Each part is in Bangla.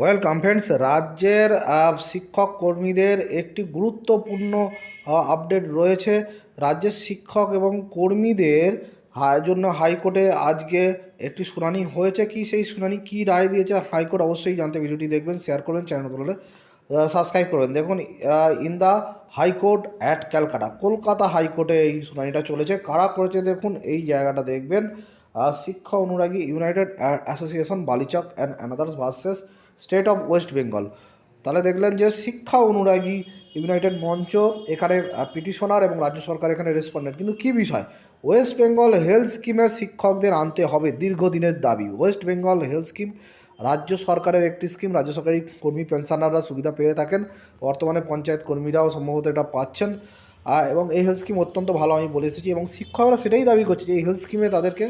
ওয়েলকাম ফ্রেন্ডস রাজ্যের শিক্ষক কর্মীদের একটি গুরুত্বপূর্ণ আপডেট রয়েছে। রাজ্যের শিক্ষক এবং কর্মীদের জন্য হাইকোর্টে আজকে একটি শুনানি হয়েছে। কি সেই শুনানি? কি রায় দিয়েছে? হাইকোর্ট অবশ্যই জানতে ভিডিওটি দেখবেন শেয়ার করবেন চ্যানেল সাবস্ক্রাইব করবেন। দেখুন in the high court at Calcutta, Kolkata হাইকোর্টে এই শুনানিটা চলেছে। কারা করেছে? দেখুন, এই জায়গাটা দেখবেন। Shiksha Anuragi united association, Balichak and anothers versus state of West Bengal. তাহলে দেখলেন যে শিক্ষা অনুরাগী ইউনাইটেড মঞ্চ এখানে পিটিশনার এবং রাজ্য সরকার এখানে রেসপন্ডেন্ট কিন্তু কী বিষয়? ওয়েস্ট বেঙ্গল হেলথ স্কিমে শিক্ষকদের আনতে হবে দীর্ঘদিনের দাবি। ওয়েস্ট বেঙ্গল হেলথ স্কিম রাজ্য সরকারের একটি স্কিম। রাজ্য সরকারি কর্মী, পেনশনাররা সুবিধা পেয়ে থাকেন। বর্তমানে পঞ্চায়েত কর্মীরাও সম্ভবত এটা পাচ্ছেন। এবং এই হেলথ স্কিম অত্যন্ত ভালো আমি বলে এসেছি এবং শিক্ষকরা সেটাই দাবি করছে যে এই হেলথ স্কিমে তাদেরকে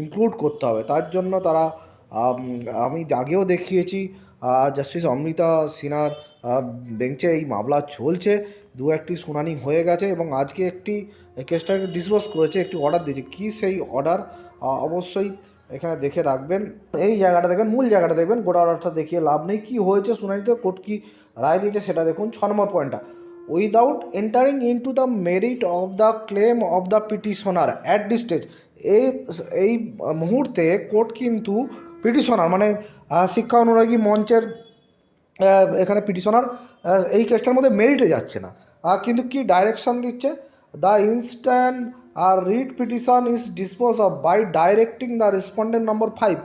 ইনক্লুড করতে হবে। তার জন্য তারা আম, আগেও দেখিয়েছি জাস্টিস অমৃতা সিনহার বেঞ্চে এই মামলা চলছে দু একটি শুনানি হয়ে গেছে এবং আজকে একটি কেসটাকে ডিসক্লোজ করেছে একটি অর্ডার দিয়েছে। কী সেই অর্ডার অবশ্যই এখানে দেখে রাখবেন। এই জায়গাটা দেখবেন মূল জায়গাটা দেখবেন গোটা অর্ডারটা দেখিয়ে লাভ নেই। কী হয়েছে শুনানিতে কোর্ট কী রায় দিয়েছে সেটা দেখুন ছ নম্বর পয়েন্টটা without entering into the merit of the claim of the petitioner at this stage এই এই মুহূর্তে কোর্ট কিন্তু পিটিশনার মানে শিক্ষা অনুরাগী মঞ্চের এখানে পিটিশনার এই কেসটার মধ্যে মেরিটে যাচ্ছে না। কিন্তু কি ডাইরেকশন দিচ্ছে? The instant R writ petition is dispose of by directing the respondent number five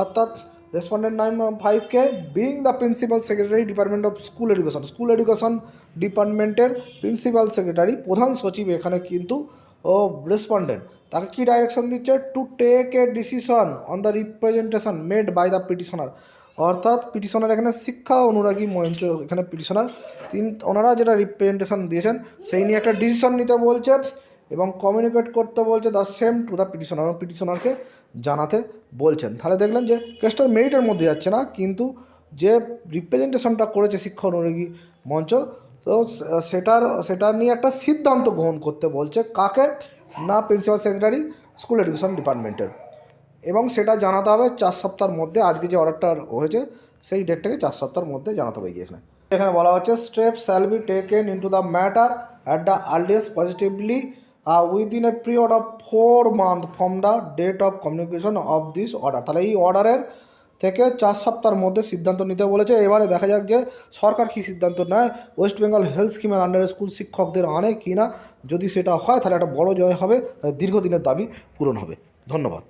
অর্থাৎ respondent number ফাইভকে being the principal secretary department of school education school education ডিপার্টমেন্টের প্রিন্সিপাল সেক্রেটারি প্রধান সচিব এখানে কিন্তু, ও রেসপন্ডেন্ট তাকে কি ডাইরেকশন দিচ্ছে? To take a decision on the representation made by the petitioner অর্থাৎ পিটিশনার এখানে শিক্ষা অনুরাগী মঞ্চ, এখানে পিটিশনার তিন, ওনারা যেটা রিপ্রেজেন্টেশন দিয়েছেন, সেই নিয়ে একটা ডিসিশন নিতে বলছে এবং কমিউনিকেট করতে বলছে the same to the petitioner এবং পিটিশনারকে জানাতে বলছেন। তাহলে দেখলেন যে কেসটার মেরিটের মধ্যে যাচ্ছে না, কিন্তু যে রিপ্রেজেন্টেশনটা করেছে শিক্ষা অনুরাগী মঞ্চ, তো সেটার, সেটা নিয়ে একটা সিদ্ধান্ত গ্রহণ করতে বলছে কাকে? না প্রিন্সিপাল সেক্রেটারি, স্কুল এডুকেশন ডিপার্টমেন্টের। এবং সেটা জানাতে হবে চার সপ্তাহের মধ্যে, আজকে যে অর্ডারটা হয়েছে, সেই ডেটটাকে চার সপ্তাহের মধ্যে জানাতে হবে এখানে। এখানে বলা হচ্ছে step shall be taken into the matter at the earliest positively within a period of four month from the date of communication of this order তাহলে এই অর্ডারের থেকে চার সপ্তাহের মধ্যে সিদ্ধান্ত নিতে বলেছে। এবারে দেখা যাক যে সরকার কী সিদ্ধান্ত নেয়। ওয়েস্ট বেঙ্গল হেলথ স্কিমের আন্ডারে স্কুল শিক্ষকদের আনে কি না যদি সেটা হয়, তাহলে একটা বড় জয় হবে। দীর্ঘদিনের দাবি পূরণ হবে। ধন্যবাদ।